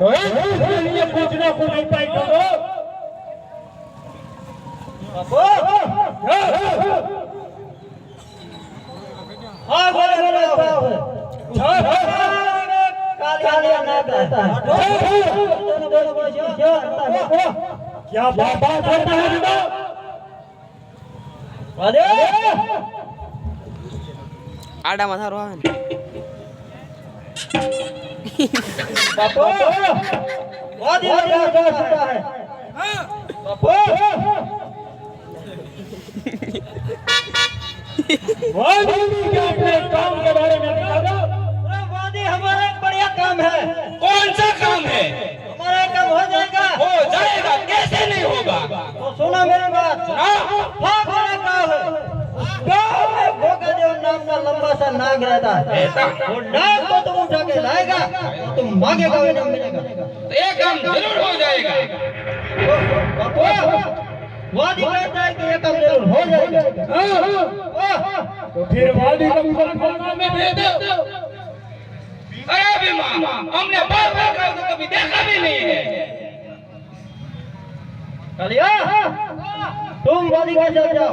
तो ये पूछना को नहीं पाई करो हाँ? बोले बोले कालिया है, बोलो बोलो बोलो करता है अरे! आड़ा माथा रोहन बहुत ही है वादी क्या अपने काम के बारे में बता वादी हमारा एक बढ़िया काम है? कौन सा काम है हमारा काम हो जाएगा? हो जाएगा कैसे नहीं होगा? तो सुनो मेरी बात। हाँ। लंबा सा नाग रहता है। वो नाग को तुम उठा के लाएगा तो तुम मांगेगा इनाम मिलेगा। तो ये काम ज़रूर हो जाएगा। वादी कहता है कि ये काम ज़रूर हो जाएगा। तो फिर वादी का मुकदमा में भेज दो। अरे बीमा हमने बार बार कर तो कभी देखा भी नहीं है। कालिया तुम वादी के साथ जाओ।